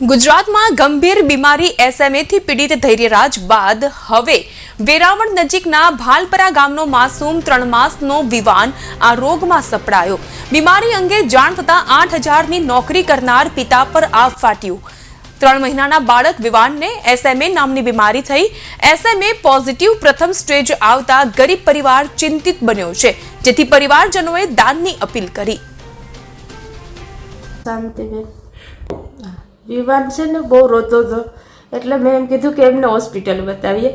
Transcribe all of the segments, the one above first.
ગુજરાતમાં ગંભીર બીમારી એસએમએથી પીડિત ધૈર્યરાજ બાદ હવે વેરાવળ નજીકના ભાલપરા ગામનો માસૂમ ત્રણ માસનો વિવાન આ રોગમાં સપડાયો. બીમારી અંગે જાણ થતાં આઠ હજારની નોકરી કરનાર પિતા પર આવ ફાટ્યું. ત્રણ મહિનાના બાળક વિવાનને એસએમએ નામની બીમારી થઈ. એસએમએ પોઝિટિવ પ્રથમ સ્ટેજ આવતા ગરીબ પરિવાર ચિંતિત બન્યો છે. જેથી પરિવારજનોએ દાનની અપીલ કરી. શાંતિબેન. વિવાન છે ને બહુ રોતો હતો. એટલે મેં એમ કીધું કે એમને હોસ્પિટલ બતાવીએ.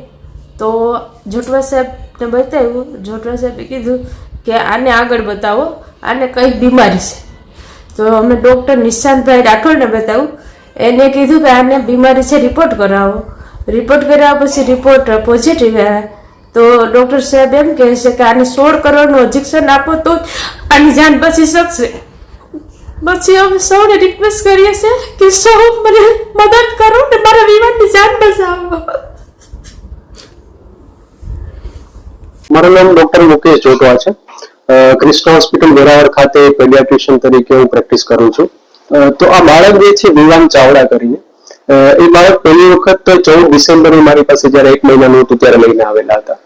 તો જોટવા સાહેબને બતાવ્યું. જોટવા સાહેબે કીધું કે આને આગળ બતાવો. આને કંઈક બીમારી છે. તો અમે ડૉક્ટર નિશાંતભાઈ રાઠોડને બતાવ્યું. એને કીધું કે આને બીમારી છે રિપોર્ટ કરાવો. રિપોર્ટ કરાવ્યા પછી રિપોર્ટ પોઝિટિવ આવ્યા તો ડૉક્ટર સાહેબ એમ કહે છે કે આને સોળ કરોડનું ઇન્જેક્શન આપો તો આની જાન બચી શકશે. પછી અમે સૌને રિક્વેસ્ટ કરીએ છીએ કે સૌ મને મદદ કરો ને મારા વિમાનની જાન બચાવો મારું નામ ડોક્ટર મુકેશ જોટવા છે. ક્રિષ્ના હોસ્પિટલ વેરાવળ ખાતે પેડિયાટ્રિશિયન તરીકે હું પ્રેક્ટિસ કરું છું. તો આ બાળક જે છે, વિવાન ચાવડા કરીને એ બાળક પહેલી વખત ચૌદ ડિસેમ્બરે મારી પાસે જ્યારે એક મહિનાનું હતું, ત્યારે લઈને આવેલા હતા.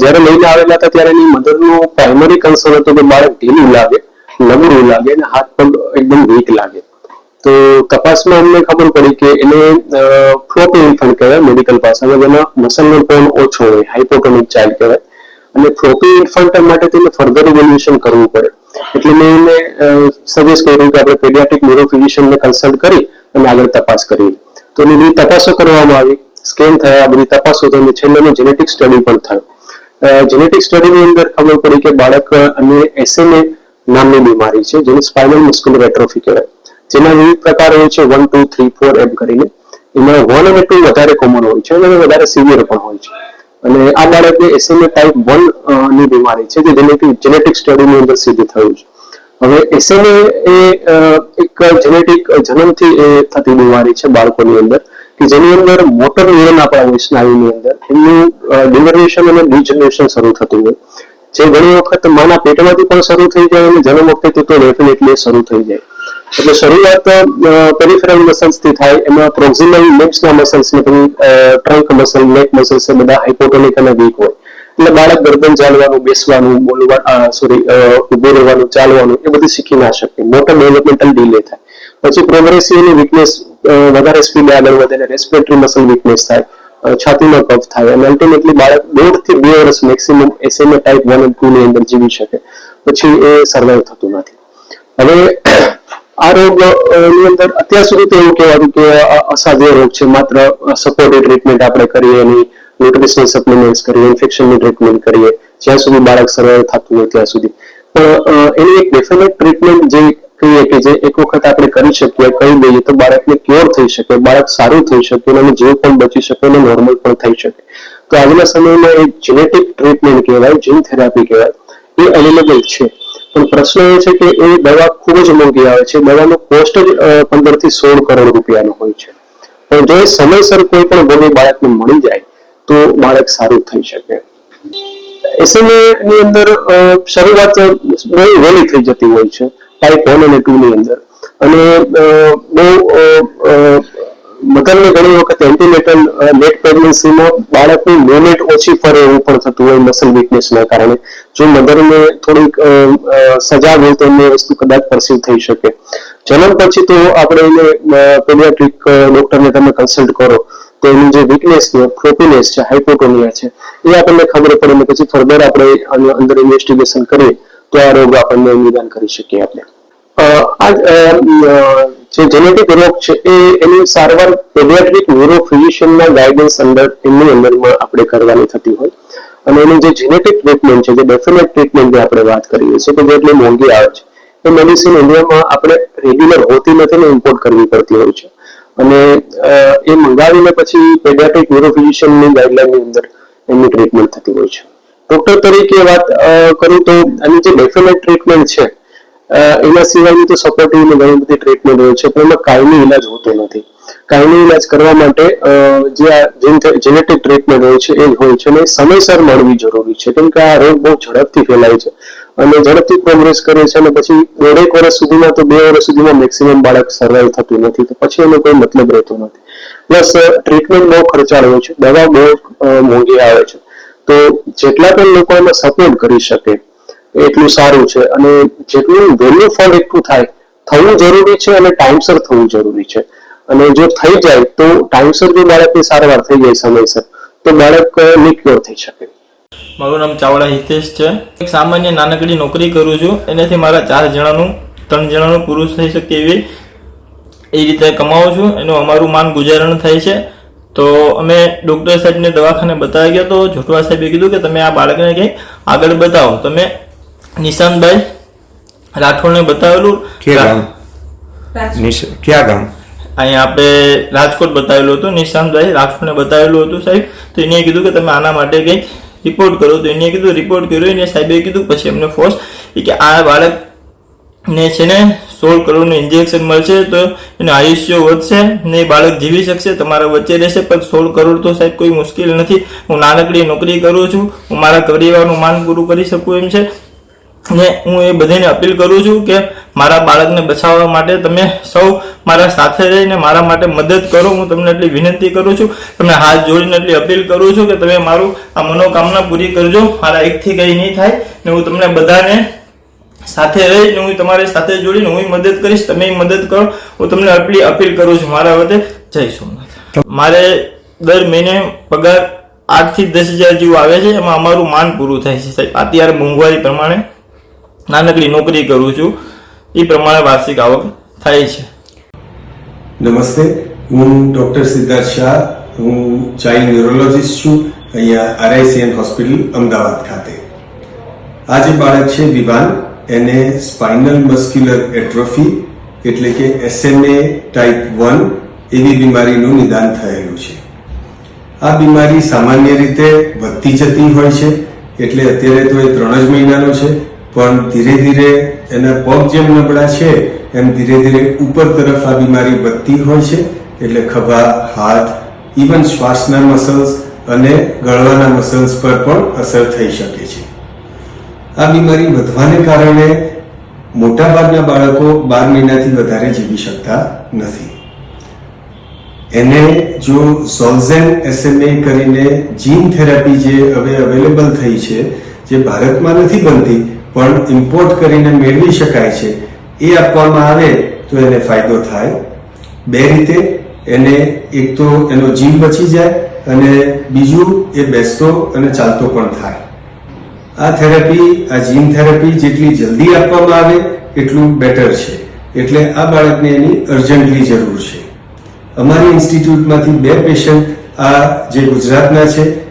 જ્યારે લઈને આવેલા હતા, ત્યારે એની મધરનું પ્રાઇમરી કન્સર્ન હતું કે બાળક ઢીલું લાગે. નબળું લાગે અને હાથ પગ એકદમ વીક લાગે. તો તપાસમાં અમને ખબર પડી કે એને ફ્લોપી ઇન્ફન્ટ કહેવાય મેડિકલ ભાષામાં જેમાં મસલનો ટોન ઓછો હોય હાઇપોટોનિક ચાઇલ્ડ કહેવાય. અને ફ્લોપી ઇન્ફન્ટ માટે તેને ફર્ધર ઇવેલ્યુએશન કરવું પડે. એટલે મેં એને સજેસ્ટ કર્યું કે આપણે પેડિયાટ્રિક ન્યુરોફિઝિશિયનને કન્સલ્ટ કરી અને આગળ તપાસ કરી. તો એની બધી તપાસો કરવામાં આવી. સ્કેન થયા, બધી તપાસો થઈ અને છેલ્લે જેનેટિક સ્ટડી પણ થયો. જેનેટિક સ્ટડીની અંદર ખબર પડી કે બાળક અને એસએમએ નામની બીમારી છે, જેને સ્પાઇનલ મસ્ક્યુલર એટ્રોફી કહેવાય. જેના વિવિધ પ્રકાર હોય છે વન ટુ થ્રી ફોર એમ કરીને. એમાં વન અને ટુ વધારે કોમન હોય છે, અને વધારે સિવિયર પણ હોય છે. અને આ બાળકને એસએમએ ટાઈપ વનની બીમારી છે જે જેનેટિક સ્ટડીની અંદર સિદ્ધ થયું છે. હવે એસએમએ એ એક જેનેટિક જન્મથી એ થતી બીમારી છે બાળકોની અંદર, કે જેની અંદર મોટર ન્યુરોન આપણા સ્નાયુની અંદર એમનું ડિનરેશન અને ડિજનરેશન શરૂ થતું હોય. જે ઘણી વખત માના પેટમાંથી પણ શરૂ થઈ જાય અને જન્મ વખતે તો ડેફિનેટલી શરૂ થઈ જાય. એટલે શરૂઆત પેરિફેરલ મસલ્સથી થાય, એમાં પ્રોક્સિમલ લિમ્સના મસલ્સ ને પછી ટ્રંક મસલ નેક મસલ્સ એ બધા હાઇપોટોનિક અને વીક હોય. એટલે બાળક ગરદન ચાલવાનું, બેસવાનું, બોલવા સોરી ઉભું રહેવાનું, ચાલવાનું, એ બધું શીખી ના શકે. મોટર ડેવલપમેન્ટલ ડીલે થાય. પછી પ્રોગ્રેસિવ વીકનેસ વધારે સ્પીડ આગળ વધે રેસ્પિરેટરી મસલ વીકનેસ થાય. અ, છાતીમાં કફ થાય અને અલ્ટિમેટલી બાળક દોઢથી બે વર્ષ મેક્સિમમ એસએમએ ટાઈપ વન અને ટુ ની અંદર જીવી શકે. પછી એ સર્વાઈવ થતું નથી. હવે આ રોગની અંદર અત્યાર સુધી તો એવું કહેવાતું કે અસાધ્ય રોગ છે. માત્ર સપોર્ટિવ ટ્રીટમેન્ટ આપણે કરીએ એની ન્યુટ્રિશનલ સપ્લિમેન્ટ્સ કરીએ ઇન્ફેક્શનની ટ્રીટમેન્ટ કરીએ. જ્યાં સુધી બાળક સર્વાઈવ થતું હોય ત્યાં સુધી. પણ એની એક ડેફિનેટ ટ્રીટમેન્ટ જે કહીએ કે જે એક વખત આપણે કરી શકીએ, કહી દઈએ તો બાળકને ક્યોર થઈ શકે, બાળક સારું થઈ શકે અને જીવ પણ બચી શકે અને નોર્મલ પણ થઈ શકે. તો આજના સમયમાં એક જેનેટિક ટ્રીટમેન્ટ કહેવાય જીન થેરાપી કહેવાય, એ અવેલેબલ છે. પણ પ્રશ્ન એ છે કે એ દવા ખૂબ જ મોંઘી આવે છે, દવાનો કોસ્ટ જ પંદરથી સોળ કરોડ રૂપિયાનો હોય છે. પણ જો એ સમયસર કોઈ પણ ગોળી બાળકને મળી જાય, તો બાળક સારું થઈ શકે. એસએમએ ની અંદર શરૂઆત બહુ વહેલી થઈ જતી હોય છે. ટાઈપ વન અને ટુ ની અંદર. અને બહુ મધરને ઘણી વખત એન્ટીનેટલ લેટ પ્રેગ્નન્સીમાં બાળકની મોમેન્ટ ઓછી ફરે એવું પણ થતું હોય મસલ વીકનેસના કારણે. જો મધરને થોડીક અ, હોય તો એમને વસ્તુ કદાચ પરસીવ થઈ શકે. જન્મ પછી તો આપણે એને પેડિયાટ્રિક ડોક્ટરને તમે કન્સલ્ટ કરો તો એની જે વીકનેસ છે ફ્લોપીનેસ છે હાઇપોટોનિયા છે એ આપણને ખબર પડે ને પછી ફર્ધર આપણે અંદર ઇન્વેસ્ટિગેશન કરીએ. તો આ રોગ આપણને નિદાન કરી શકીએ આપણે. આ જે જેનેટિક રોગ છે, એ એની સારવાર પેડિયાટ્રિક ન્યુરો ફિઝિશિયનના ગાઈડન્સ અંદર, એમની અંદરમાં આપણે કરવાની થતી હોય. અને એની જે જેનેટિક ટ્રીટમેન્ટ છે, જે ડેફિનેટ ટ્રીટમેન્ટની આપણે વાત કરીએ છીએ કે જે એટલી મોંઘી આવે છે, એ મેડિસિન ઇન્ડિયામાં આપણે રેગ્યુલર હોતી નથી ને ઇમ્પોર્ટ કરવી પડતી હોય છે. અને એ મંગાવીને પછી પેડિયાટ્રિક ન્યુરોફિઝિશિયનની ગાઈડલાઈનની અંદર એમની ટ્રીટમેન્ટ થતી હોય છે. ડોક્ટર તરીકે વાત કરું તો આની જે ડેફિનેટ ટ્રીટમેન્ટ છે એના સિવાયની તો સપોર્ટિવની ઘણી બધી ટ્રીટમેન્ટ હોય છે, પણ એમાં કાયમી ઈલાજ હોતો નથી. કાયમી ઈલાજ કરવા માટે જે આ જેનેટિક ટ્રીટમેન્ટ હોય છે, એ હોય છે, અને સમયસર મળવી જરૂરી છે, કેમ કે આ રોગ બહુ ઝડપથી ફેલાય છે, અને ઝડપથી પ્રોગ્રેસ કરે છે, અને પછી દોઢેક વર્ષ સુધીમાં તો બે વર્ષ સુધીમાં મેક્સિમમ બાળક સર્વાઈવ થતું નથી, તો પછી એનો કોઈ મતલબ રહેતો નથી. પ્લસ ટ્રીટમેન્ટ બહુ ખર્ચાળ હોય છે, દવા બહુ મોંઘી આવે છે. જેટલા પણ લોકો એમાં સપોર્ટ કરી શકે એટલું સારું છે. અને જેટલું વહેલું ફળ એકઠું થાય, થવું જરૂરી છે અને ટાઈમસર થવું જરૂરી છે. અને જો થઈ જાય તો ટાઈમસર જો બાળકની સારવાર થઈ જાય સમયસર, તો બાળક નિક્યોર થઈ શકે. મારું નામ ચાવડા હિતેશ છે. એક સામાન્ય નાનકડી નોકરી કરું છું. એનાથી મારા ચાર જણાનું, ત્રણ જણાનું પુરુષ થઈ શકે એવી, એ રીતે કમાવું છું. એનું અમારું માન ગુજારણ થાય છે. તો અમે ડૉક્ટર સાહેબને દવાખાને બતાવી ગયા તો જોટવા સાહેબે કીધું કે તમે આ બાળકને કંઈ આગળ બતાવો. તમે નિશાંતભાઈ રાઠોડને બતાવેલું. ક્યાં ગામ? અહીંયા આપણે રાજકોટ બતાવેલું હતું. નિશાંતભાઈ રાઠોડને બતાવેલું હતું સાહેબ. તો એને કીધું કે તમે આના માટે કંઈક રિપોર્ટ કરો. તો એને કીધું રિપોર્ટ કર્યો. એને સાહેબે કીધું પછી અમને ફોર્સ કે આ બાળકને છે ને સોળ કરોડનું ઇન્જેક્શન મળશે તો એનું આયુષ્ય વધશે ને બાળક જીવી શકશે, તમારા વચ્ચે રહેશે. પણ સોળ કરોડ તો સાહેબ કોઈ મુશ્કેલ નથી. હું નાનકડી નોકરી કરું છું. હું મારા પરિવારનું માન પૂરું કરી શકું એમ છે. ને હું એ બધાને અપીલ કરું છું કે મારા બાળકને બચાવવા માટે તમે સૌ મારા સાથે રહીને મારા માટે મદદ કરો. હું તમને એટલી વિનંતી કરું છું. તમને હાથ જોડીને એટલી અપીલ કરું છું કે તમે મારું આ મનોકામના પૂરી કરજો. મારા એકથી કંઈ નહીં થાય ને હું તમને બધાને સાથે રહીને હું તમારી સાથે જોડીને હું મદદ કરીશ, તમે મદદ કરો. હું તમને એટલી અપીલ કરું છું મારા વતે. જય સોમનાથ. મારે દર મહિને પગાર આઠથી દસ હજાર જેવું આવે છે, એમાં અમારું માન પૂરું થાય છે સાહેબ. અત્યારે મોંઘવારી પ્રમાણે નાનકડી નોકરી કરું છું. એ પ્રમાણે વાર્ષિક આવક થાય છે. નમસ્તે. હું ડૉક્ટર સિદ્ધાર્થ શાહ. હું ચાઇલ્ડ ન્યુરોલોજિસ્ટ છું. અહીંયા આરઆઈસીએન હોસ્પિટલ, અમદાવાદ ખાતે. આ જે બાળક છે વિવાન એને સ્પાઇનલ મસ્ક્યુલર એટ્રોફી એટલે કે એસએમએ ટાઈપ વન એવી બીમારીનું નિદાન થયેલું છે. આ બીમારી સામાન્ય રીતે વધતી જતી હોય છે, એટલે અત્યારે તો એ ત્રણ જ મહિનાનો છે, પણ ધીરે ધીરે એના પગ જેમ નબળા છે, એમ ધીરે ધીરે ઉપર તરફ આ બીમારી વધતી હોય છે, એટલે ખભા, હાથ ઇવન શ્વાસના મસલ્સ અને ગળવાના મસલ્સ પર પણ અસર થઈ શકે છે. આ બીમારી વધવાને કારણે મોટાભાગના બાળકો બાર મહિનાથી વધારે જીવી શકતા નથી. એને જો સોલ્ઝેન એસએમએ કરીને જીન થેરાપી જે હવે અવેલેબલ થઈ છે, જે ભારતમાં નથી બનતી, પણ ઇમ્પોર્ટ કરીને મેળવી શકાય છે, એ આપવામાં આવે તો એને ફાયદો થાય. બે રીતે, એને એક તો એનો જીવ બચી જાય અને બીજું એ બેસતો અને ચાલતો પણ થાય. આ થેરાપી, આ જીન થેરાપી જેટલી જલ્દી આપવામાં આવે, એટલું બેટર છે. એટલે આ બાળકને એની અર્જન્ટલી જરૂર છે. અમારી ઇન્સ્ટિટ્યૂટમાંથી બે પેશન્ટ આ જે ગુજરાતના છે